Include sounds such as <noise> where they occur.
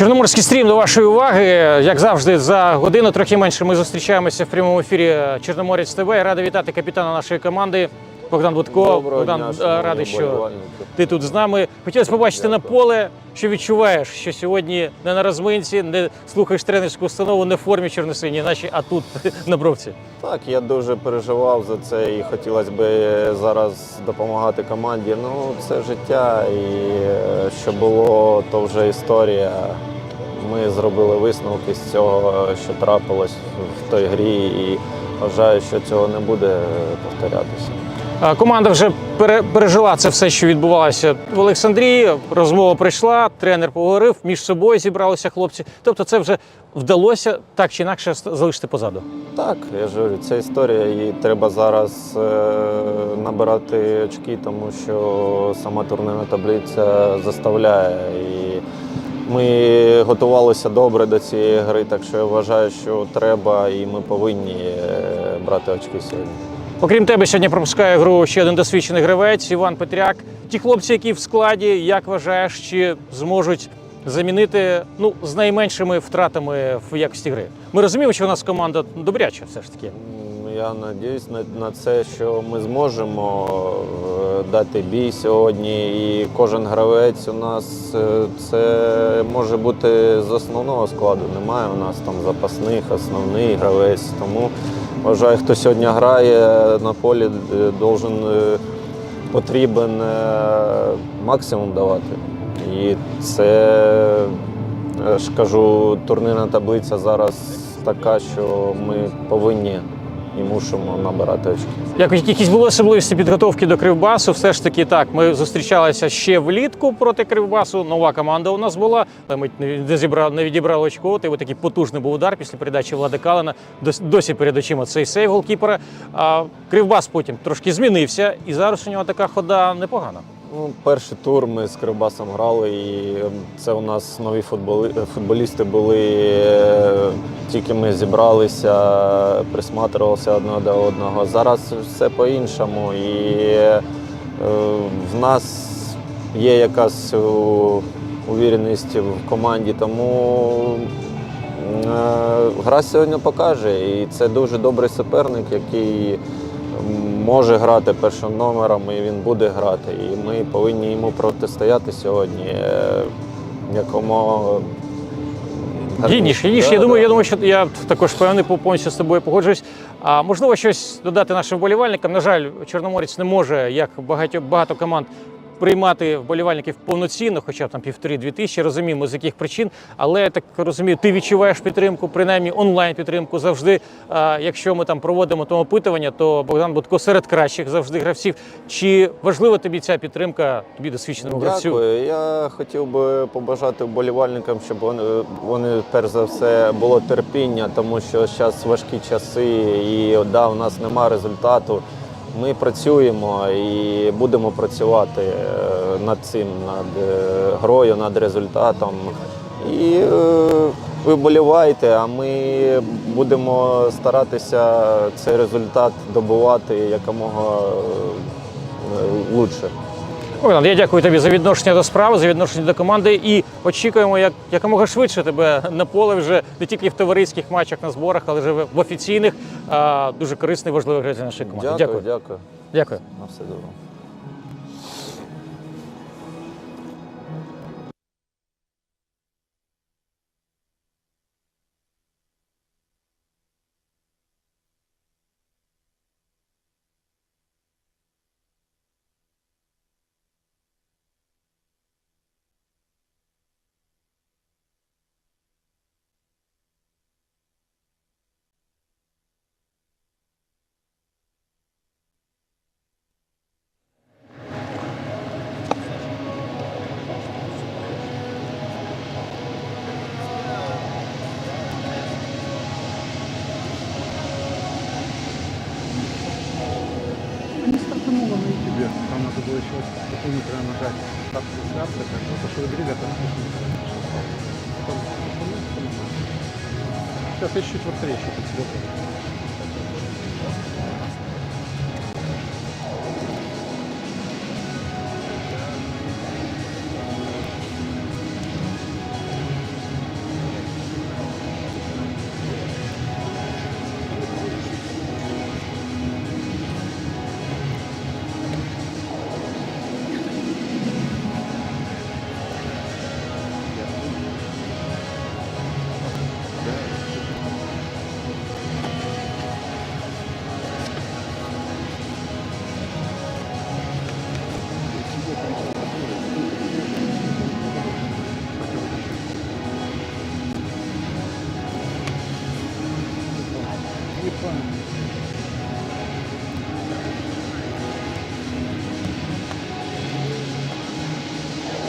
Чорноморський стрім до вашої уваги. Як завжди, за годину трохи менше ми зустрічаємося в прямому ефірі Чорноморець ТВ. Я вітати капітана нашої команди Богдан Будко. Доброго Богдан, дня, е, шановні радий, що вболівальники. ти тут з нами. Хотілося побачити на поле, що відчуваєш, що сьогодні не на розминці, не слухаєш тренерську установу, не в формі чорносині, наче а тут <laughs> на бровці. Так, я дуже переживав за це і хотілося б зараз допомагати команді. Ну, це життя, і е, що було, то вже історія. Ми зробили висновки з цього, що трапилось в той грі, і вважаю, що цього не буде повторятися. А, Команда вже пере- пережила це все, що відбувалося в Олександрії. Розмова прийшла, тренер поговорив, між собою зібралися хлопці. Тобто, це вже вдалося так чи інакше залишити позаду. Так, я ж говорю, це історія, і треба зараз е, набирати очки, тому що сама турнірна таблиця заставляє. І ми готувалися добре до цієї гри, так що я вважаю, що треба і ми повинні е, брати очки сьогодні. Окрім тебе, сьогодні пропускає гру ще один досвідчений гравець Іван Петряк. Ті хлопці, які в складі, як вважаєш, чи зможуть замінити ну, з найменшими втратами в якості гри? Ми розуміємо, що у нас команда добряча, все ж таки. Я надіюсь на, це, що ми зможемо е, дати бій сьогодні. І кожен гравець у нас е, це може бути з основного складу. Немає у нас там запасних, основний гравець. Тому вважаю, хто сьогодні грає на полі, е, должен, е, потрібен максимум давати. І це е, ж кажу, турнірна таблиця зараз така, що ми повинні і мусимо набирати очки. Якось якісь були особливості підготовки до Кривбасу. Все ж таки так. Ми зустрічалися ще влітку проти Кривбасу. Нова команда у нас була. але Ми не зібрали, не відібрали очко. Ти такий потужний був удар після передачі Влади Калина. Досі перед очима цей сейв голкіпера. А Кривбас потім трошки змінився, і зараз у нього така хода непогана. Ну, перший тур ми з Кривбасом грали, і е, це у нас нові футболи, футболісти були. Е, Тільки ми зібралися, присматривалися одне до одного. Зараз все по-іншому. І е, в нас є якась увіреність в команді, тому е, гра сьогодні покаже. І це дуже добрий суперник, який може грати першим номером і він буде грати. І ми повинні йому протистояти сьогодні е, якомога Гідніше, гідніше. Да, я думаю, да. я думаю, що я також певний повністю з тобою погоджуюсь. А можливо, щось додати нашим вболівальникам. На жаль, Чорноморець не може, як багато, багато команд. Приймати вболівальників повноцінно, хоча б там півтори-дві тисячі, розуміємо з яких причин. Але я так розумію, ти відчуваєш підтримку, принаймні онлайн підтримку завжди. Якщо ми там проводимо там опитування, то Богдан Будко серед кращих завжди гравців. Чи важлива тобі ця підтримка, тобі досвідченому гравцю? Дякую. Я хотів би побажати вболівальникам, щоб вони, вони перш за все було терпіння, тому що зараз важкі часи, і да, у нас немає результату. Ми працюємо і будемо працювати е, над цим, над е, грою, над результатом. І е, ви болівайте, а ми будемо старатися цей результат добувати якомога лучше. Богдан, я дякую тобі за відношення до справи, за відношення до команди і очікуємо як якомога швидше тебе на поле вже не тільки в товариських матчах на зборах, але вже в офіційних. А, дуже корисний, важливий гравець для нашої команди. Дякую, дякую. Дякую. На все добре. стартануло на тебе. Там надо было еще такую прям нажать. Так, связка, как бы, пошел игры, там Сейчас я чуть-чуть быстрее еще под себя. Good fun.